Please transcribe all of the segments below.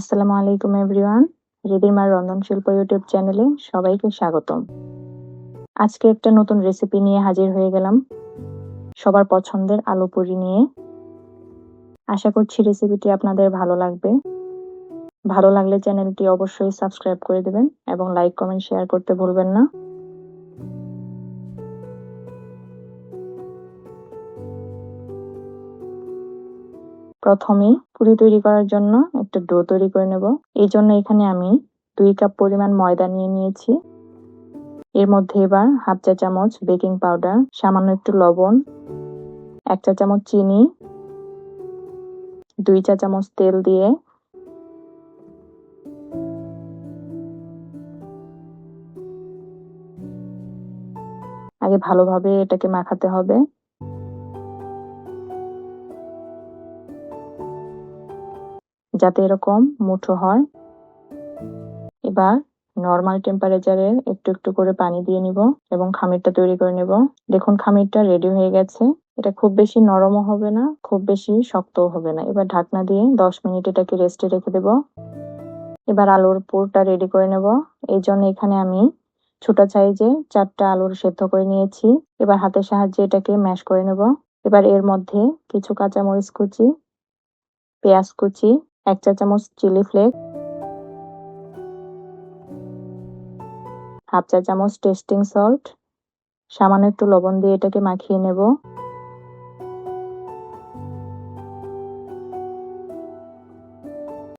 আসসালামু আলাইকুম এভরিওয়ান রেডিমার রন্ধন শিল্প ইউটিউব চ্যানেলে সবাইকে স্বাগতম। আজকে একটা নতুন রেসিপি নিয়ে হাজির হয়ে গেলাম। সবার পছন্দের আলু পুরি নিয়ে। আশা করছি রেসিপিটি আপনাদের ভালো লাগবে। ভালো লাগলে চ্যানেলটি অবশ্যই সাবস্ক্রাইব করে দেবেন এবং লাইক কমেন্ট শেয়ার করতে ভুলবেন না। প্রথমে পুরি তৈরি করার জন্য একটা ডো তৈরি করে নেব। এই জন্য এখানে আমি দুই কাপ পরিমাণ ময়দা নিয়ে নিয়েছি। এর মধ্যে এবার হাফ চা চামচ বেকিং পাউডার, সামান্য একটু লবণ, এক চা চামচ চিনি, দুই চা চামচ তেল দিয়ে আগে ভালোভাবে এটাকে মাখাতে হবে। যাতে এরকম মুঠো হয়। এবার নর্মাল টেম্পারেচারে একটু একটু করে পানি দিয়ে নিব এবং খামিরটা তৈরি করে নেব। দেখুন, খামিরটা রেডি হয়ে গেছে। এটা খুব বেশি নরমও হবে না, খুব বেশি শক্তও হবে না। এবার ঢাকনা দিয়ে দশ মিনিট এটাকে রেস্টে রেখে দেব। এবার আলুর পুরটা রেডি করে নেব। এই জন্য এখানে আমি ছোট সাইজে চারটা আলুর সেদ্ধ করে নিয়েছি। এবার হাতের সাহায্যে এটাকে ম্যাশ করে নেব। এবার এর মধ্যে কিছু কাঁচামরিচ কুচি, পেঁয়াজ কুচি এক চা চামচ চিলি ফ্লেক, হাফ চা চামচ টেস্টিং সল্ট, সামান্য একটু লবণ দিয়ে এটাকে মাখিয়ে নেব।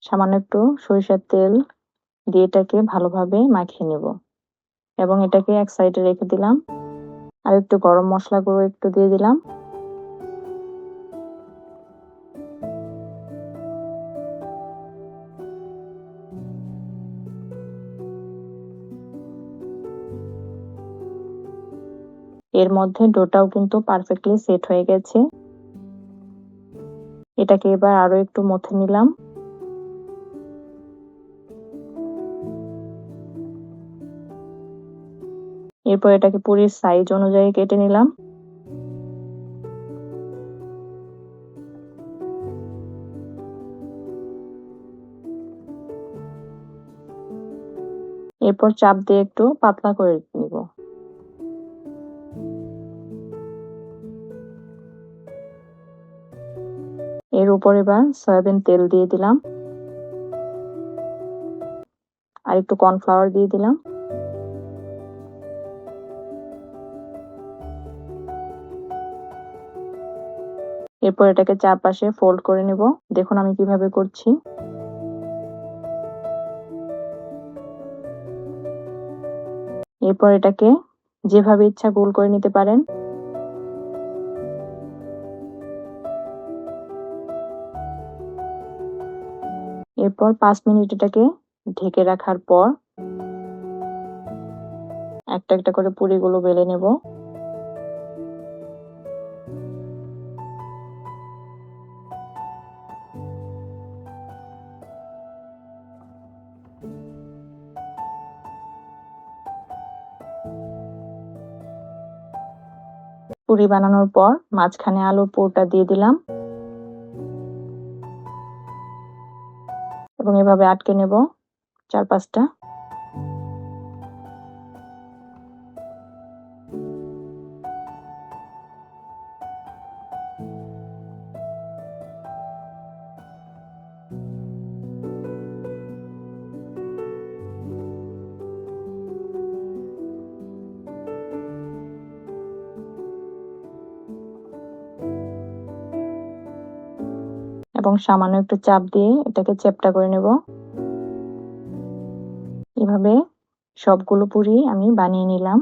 সামান্য একটু সরিষার তেল দিয়ে এটাকে ভালোভাবে মাখিয়ে নেব এবং এটাকে এক সাইডে রেখে দিলাম। আর একটু গরম মশলা গুঁড়ো একটু দিয়ে দিলাম। এর মধ্যে ডোটাও কিন্তু পারফেক্টলি সেট হয়ে গেছে। এটাকে এবার আরও একটু মথে নিলাম। এরপর এটাকে পুরীর সাইজ অনুযায়ী কেটে নিলাম। এরপর চাপ দিয়ে একটু পাতলা করে নিব। এর উপর এবার সয়াবিন তেল দিয়ে দিলাম। আর একটু কর্নফ্লাওয়ার দিয়ে দিলাম। এরপর এটাকে চারপাশে ফোল্ড করে নিব। দেখুন আমি কীভাবে করছি। এরপর এটাকে যেভাবে ইচ্ছা গোল করে নিতে পারেন। এরপর পাঁচ মিনিট এটাকে ঢেকে রাখার পর একটা একটা করে পুরিগুলো বেলে নেব। পুরি বানানোর পর মাঝখানে আলুর পুরটা দিয়ে দিলাম। এবং এভাবে আটকে নেব চার পাঁচটা এবং সামান্য একটু চাপ দিয়ে এটাকে চেপটা করে নেব। এভাবে সবগুলো পুরি আমি বানিয়ে নিলাম।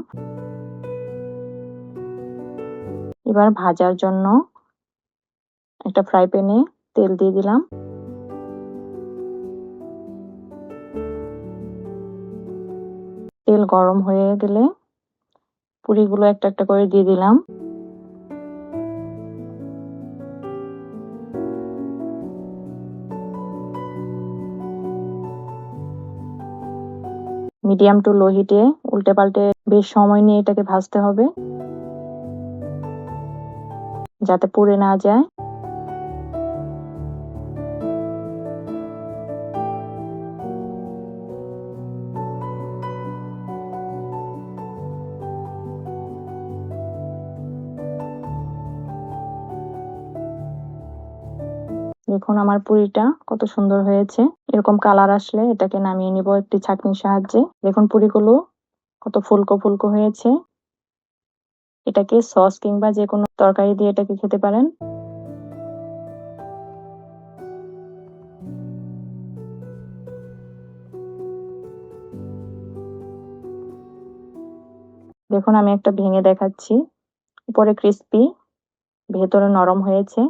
এবার ভাজার জন্য একটা ফ্রাই প্যানে তেল দিয়ে দিলাম। তেল গরম হয়ে গেলে পুরিগুলো একটা একটা করে দিয়ে দিলাম। মিডিয়াম টু লো হিটে উল্টে পাল্টে বেশ সময় নিয়ে এটাকে ভাজতে হবে। যাতে পুড়ে না যায়। দেখুন আমার পুরিটা কত সুন্দর হয়েছে। এরকম কালার আসলে এটাকে নামিয়ে নিব একটি ছাঁকনির সাহায্যে। দেখুন পুরিগুলো কত ফুলকো ফুলকো হয়েছে। এটাকে সস কিংবা যে কোনো তরকারি দিয়ে এটাকে খেতে পারেন। দেখুন আমি একটা ভেঙে দেখাচ্ছি। উপরে ক্রিস্পি ভেতরে নরম হয়েছে।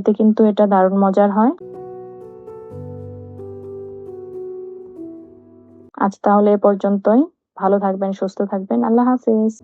খেতে কিন্তু এটা দারুণ মজার হয়। আজ তাহলে এ পর্যন্তই। ভালো থাকবেন, সুস্থ থাকবেন। আল্লাহ হাফিজ।